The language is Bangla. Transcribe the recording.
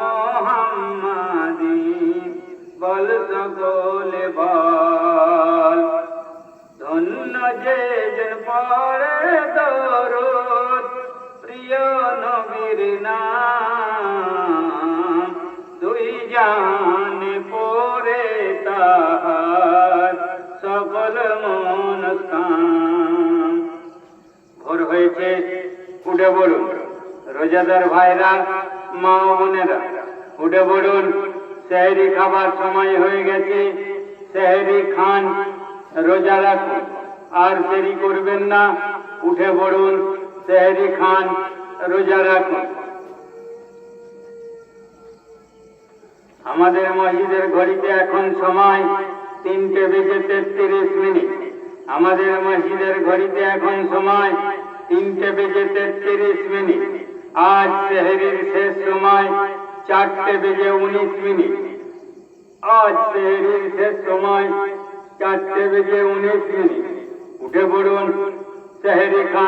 মোহাম্মদি, বল সকলে বল ধন্য যে জন পড়ে দরদ, প্রিয় নবীর নাম। দুই জান পরে তাহার সকল মন ভোর রোজাদার ভাইরা। মা বোনেরা, উঠে বলুন সেহরি খাবার সময় হয়ে গেছে। সেহরি খান রোজা রাখুন। আর দেরি করবেন না, উঠে পড়ুন। সেহরি খান রোজা রাখুন। আমাদের মসজিদের ঘড়িতে এখন সময় তিনটে বেজে তেত্রিশ মিনিট। আমাদের মসজিদের ঘড়িতে এখন সময় তিনটে বেজে তেত্রিশ মিনিট। আজ সেহরির শেষ সময়, চারটে বেজে উনিশ মিনিট। আজ সেহরির শেষ সময়, চারটে বেজে উনিশ মিনিট। উঠে পড়ুন সেহরি খান।